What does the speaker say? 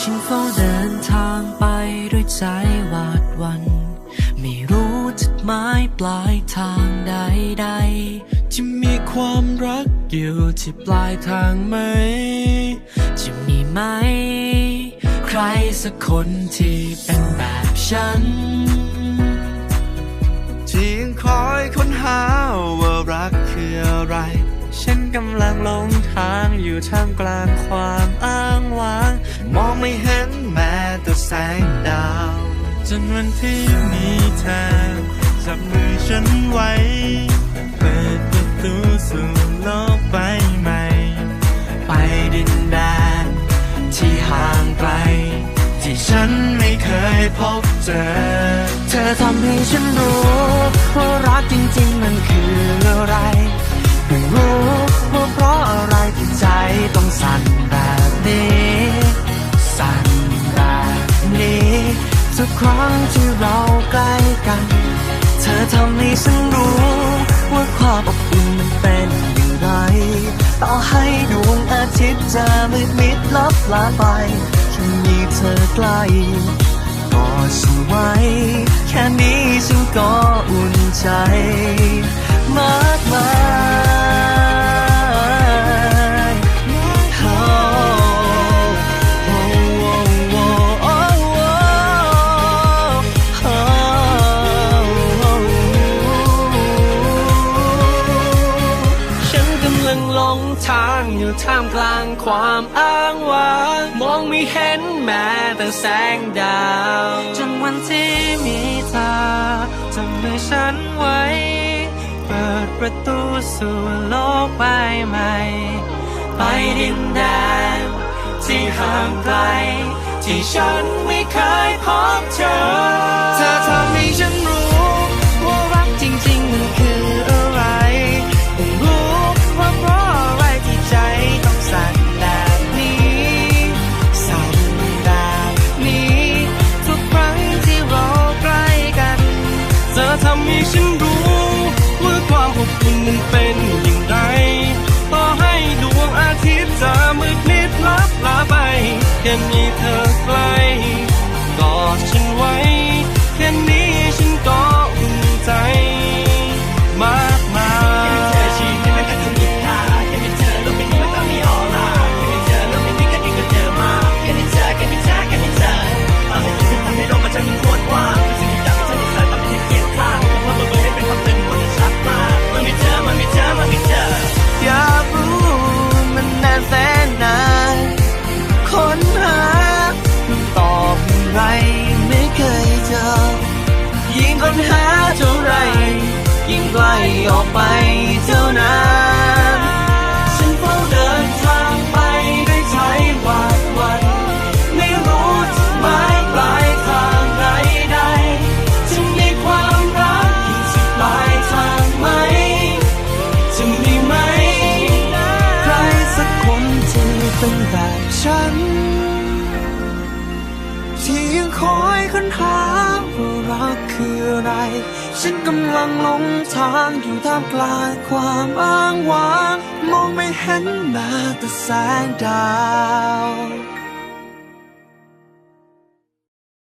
ฉันเฝ้าเดินทางไปด้วยใจหวาดวัน ไม่รู้จุดหมายปลายทางใดๆจะมีความรักอยู่ที่ปลายทางไหม จะมีไหม ใครสักคนที่เป็นแบบฉัน ที่ยังคอยค้นหาว่ารักคืออะไร ฉันกำลังหลงทางอยู่ท่ามกลางความอ้าง ไม่เห็นแม้แต่แสงดาว จนวันที่มีเธอจับมือฉันไว้ เปิดประตูสู่โลกใบใหม่ ไปดินแดนที่ห่างไกล ที่ฉันไม่เคยพบเจอ เธอทำให้ฉันรู้ว่ารักจริงๆมันคือ ครั้งที่เราใกล้กัน เธอทำให้ฉันรู้ ว่าความอบอุ่นมันเป็นอย่างไร ต่อให้ดวงอาทิตย์จะมืดมิดลับลาไปแค่มีเธอใกล้กอดฉันไว้ แค่นี้ฉันก็อุ่นใจมา ลังหลงทางอยู่ท่ามกลางความอ้างว้างมองไม่เห็นแม้แต่แสงดาว จนวันที่มีเธอจับมือฉันไว้ เปิดประตูสู่โลกใบใหม่ ไปดินแดนที่ห่างไกล ที่ฉันไม่เคยพบเจอเธอทำให้ฉันรู้ อบ ไกลออกไปเท่านั้นฉันเฝ้าเดินทางไปด้วยใจหวาดหวั่นไม่รู้จุดหมายปลายทางใดใดจะมีความรักอยู่สุดปลายทางไหมจะมีไหมใครสักคนที่เป็นแบบฉัน ที่ยังคอยค้นหา ไร ฉันกำลังหลงทางอยู่ท่ามกลางความอ้างว้าง มองไม่เห็นแม้แต่แสงดาว